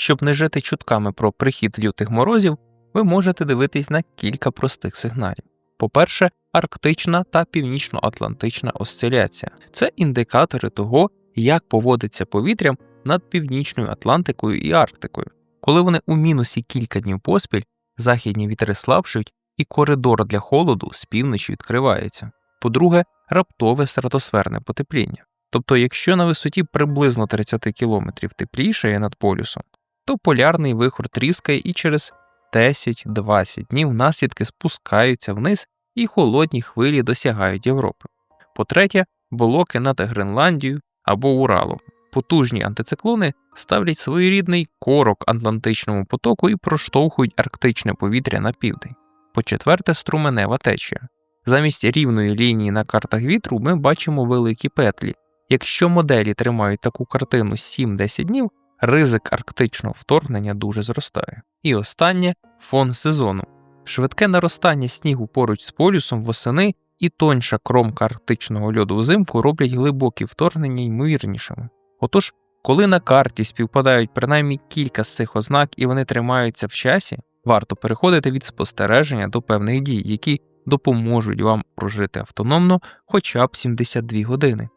Щоб не жити чутками про прихід лютих морозів, ви можете дивитись на кілька простих сигналів. По-перше, арктична та північноатлантична осциляція це індикатори того, як поводиться повітрям над північною Атлантикою і Арктикою. Коли вони у мінусі кілька днів поспіль, західні вітри слабшують і коридор для холоду з півночі відкривається. По-друге, раптове стратосферне потепління. Тобто, якщо на висоті приблизно 30 км теплішає над полюсом, то полярний вихор тріскає і через 10-20 днів наслідки спускаються вниз і холодні хвилі досягають Європи. По-третє, блоки над Гренландією або Уралом. Потужні антициклони ставлять своєрідний корок Атлантичному потоку і проштовхують арктичне повітря на південь. По-четверте, струменева течія. Замість рівної лінії на картах вітру ми бачимо великі петлі. Якщо моделі тримають таку картину 7-10 днів, ризик арктичного вторгнення дуже зростає. І останнє фон сезону. Швидке наростання снігу поруч з полюсом восени і тоньша кромка арктичного льоду взимку роблять глибокі вторгнення ймовірнішими. Отож, коли на карті співпадають принаймні кілька з цих ознак і вони тримаються в часі, варто переходити від спостереження до певних дій, які допоможуть вам прожити автономно хоча б 72 години.